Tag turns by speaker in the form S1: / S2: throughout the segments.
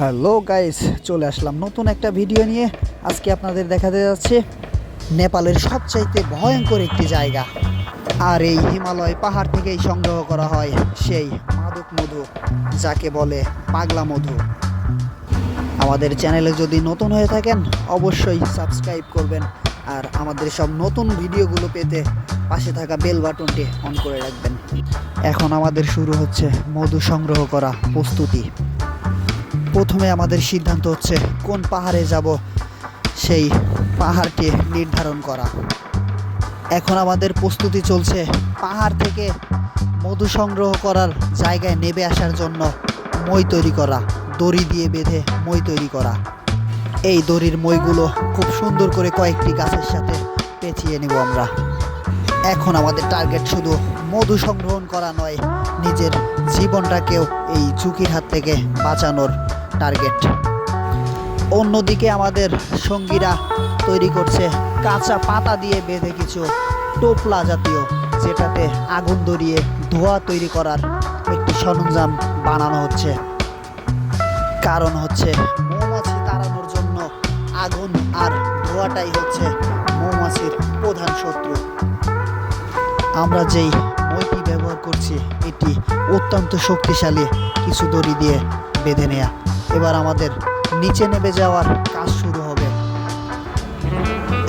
S1: Hello guys, চলে আসলাম নতুন একটা ভিডিও নিয়ে। আজকে আপনাদের দেখাতে যাচ্ছে নেপালের সবচাইতে ভয়ঙ্কর একটি জায়গা। আর এই হিমালয় পাহাড় থেকেই সংগ্রহ করা হয় সেই মাদক মধু, যাকে বলে পাগলা মধু। আমাদের চ্যানেলে যদি নতুন হয়ে থাকেন, অবশ্যই সাবস্ক্রাইব করবেন। আর আমাদের সব নতুন ভিডিওগুলো পেতে পাশে থাকা বেল বাটনটি অন করে রাখবেন। এখন আমাদের শুরু হচ্ছে মধু সংগ্রহ করা প্রস্তুতি। প্রথমে আমাদের সিদ্ধান্ত হচ্ছে কোন পাহাড়ে যাব, সেই পাহাড়টি নির্ধারণ করা। এখন আমাদের প্রস্তুতি চলছে পাহাড় থেকে মধু সংগ্রহ করার জায়গায় নেবে আসার জন্য মই তৈরি করা, দড়ি দিয়ে বেঁধে মই তৈরি করা। এই দড়ির মইগুলো খুব সুন্দর করে কয়েকটি গাছের সাথে পেঁচিয়ে নেব আমরা। এখন আমাদের টার্গেট শুধু মধু সংগ্রহণ করা নয়, নিজের জীবনটাকেও এই ঝুঁকির হাত থেকে বাঁচানোর টার্গেট অন্যদিকে আমাদের সঙ্গীরা তৈরি করছে কাঁচা পাতা দিয়ে বেঁধে কিছু টোপলা জাতীয়, যেটাতে আগুন ধরিয়ে ধোঁয়া তৈরি করার একটি সরঞ্জাম বানানো হচ্ছে। কারণ হচ্ছে মৌমাছি তাড়ানোর জন্য আগুন আর ধোঁয়াটাই হচ্ছে মৌমাছির প্রধান শত্রু। আমরা যেই বইটি ব্যবহার করছি, এটি অত্যন্ত শক্তিশালী কিছু দড়ি দিয়ে বেঁধে নেয়া। এবার আমাদের নিচে নেমে যাওয়ার কাজ শুরু হবে।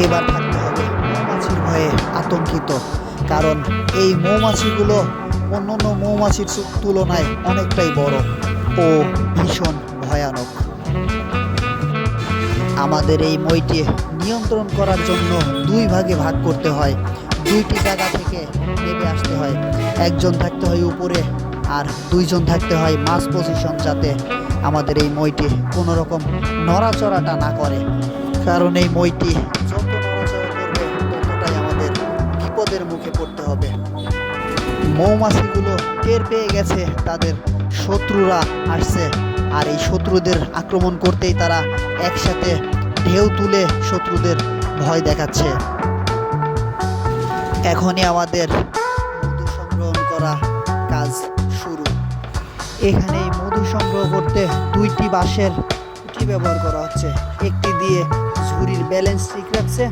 S1: এবার থাকতে হবে মৌমাছির ভয়ে আতঙ্কিত, কারণ এই মৌমাছিগুলো অন্যান্য মৌমাছির তুলনায় অনেকটাই বড় ও ভীষণ ভয়ানক। আমাদের এই মইটি নিয়ন্ত্রণ করার জন্য দুই ভাগে ভাগ করতে হয়। দুইটি জায়গা থেকে নেমে আসতে হয়। একজন থাকতে হয় উপরে আর দুইজন থাকতে হয় মাস পজিশন যাতে আমাদের এই মইটি কোনো রকম নড়াচড়াটা না করে। কারণ এই মইটি যত নড়াচড়া করবে, ততটাই আমাদের বিপদের মুখে পড়তে হবে। মৌমাছিগুলো টের পেয়ে গেছে, তাদের শত্রুরা আসছে। আর এই শত্রুদের আক্রমণ করতেই তারা একসাথে ঢেউ তুলে শত্রুদের ভয় দেখাচ্ছে। এখনই আমাদের এখানে মধু সংগ্রহ করতে দুইটি বাঁশের খুঁটি ব্যবহার করা হচ্ছে। একটি দিয়ে ঝুড়ির ব্যালেন্স ঠিক রাখছে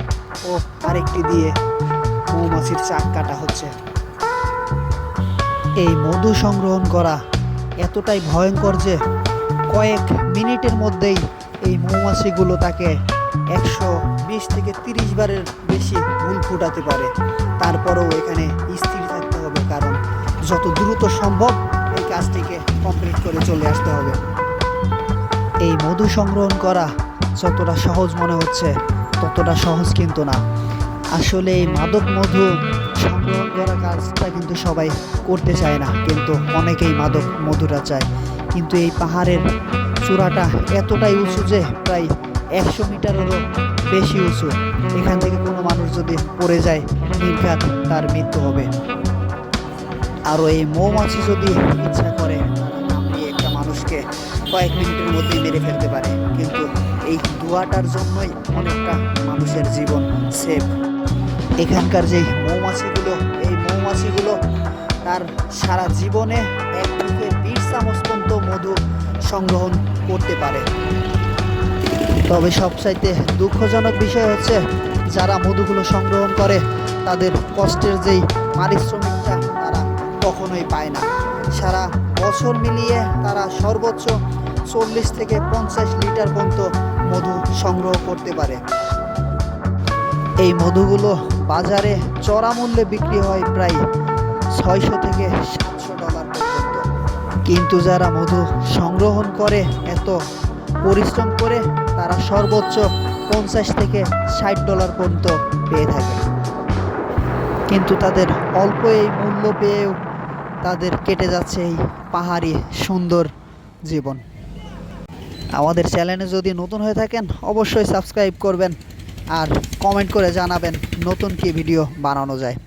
S1: ও আরেকটি দিয়ে মৌমাছির চাক কাটা হচ্ছে। এই মধু সংগ্রহণ করা এতটাই ভয়ঙ্কর যে কয়েক মিনিটের মধ্যেই এই মৌমাছিগুলো তাকে একশো বিশ থেকে তিরিশ বারের বেশি ভুল ফুটাতে পারে। তারপরেও এখানে স্থির থাকতে হবে, কারণ যত দ্রুত সম্ভব কাজটিকে কমপ্লিট করে চলে আসতে হবে। এই মধু সংগ্রহণ করা যতটা সহজ মনে হচ্ছে, ততটা সহজ কিন্তু না। আসলে এই মাদক মধু সংগ্রহণ করা কাজটা কিন্তু সবাই করতে চায় না, কিন্তু অনেকেই মাদক মধুটা চায়। কিন্তু এই পাহাড়ের চূড়াটা এতটাই উঁচু যে প্রায় একশো মিটারেরও বেশি উঁচু। এখান থেকে কোনো মানুষ যদি পড়ে যায়, নির্ঘাত তার মৃত্যু হবে। আরও এই মৌমাছি যদি ইচ্ছা করে কামড়িয়ে একটা মানুষকে কয়েক মিনিটের মধ্যেই মেরে ফেলতে পারে। কিন্তু এই ধোঁয়াটার জন্যই অনেকটা মানুষের জীবন সেফ এখানকার যে মৌমাছিগুলো, এই মৌমাছিগুলো তার সারা জীবনে এক থেকে চামচ পর্যন্ত মধু সংগ্রহণ করতে পারে। তবে সবচাইতে দুঃখজনক বিষয় হচ্ছে, যারা মধুগুলো সংগ্রহণ করে, তাদের কষ্টের যেই পারিশ্রমিকটা কখনোই পায় না। সারা বছর মিলিয়ে তারা সর্বোচ্চ চল্লিশ থেকে পঞ্চাশ লিটার পর্যন্ত মধু সংগ্রহ করতে পারে। এই মধুগুলো বাজারে চড়া মূল্যে বিক্রি হয় প্রায় ছয়শো থেকে সাতশো ডলার পর্যন্ত। কিন্তু যারা মধু সংগ্রহণ করে, এত পরিশ্রম করে, তারা সর্বোচ্চ পঞ্চাশ থেকে ষাট ডলার পর্যন্ত পেয়ে থাকে। কিন্তু তাদের অল্প এই মূল্য পেয়েও তাদের কেটে যাচ্ছে এই পাহাড়ি সুন্দর জীবন। আমাদের চ্যানেলে যদি নতুন হয়ে থাকেন, অবশ্যই সাবস্ক্রাইব করবেন আর কমেন্ট করে জানাবেন নতুন কি ভিডিও বানানো যায়।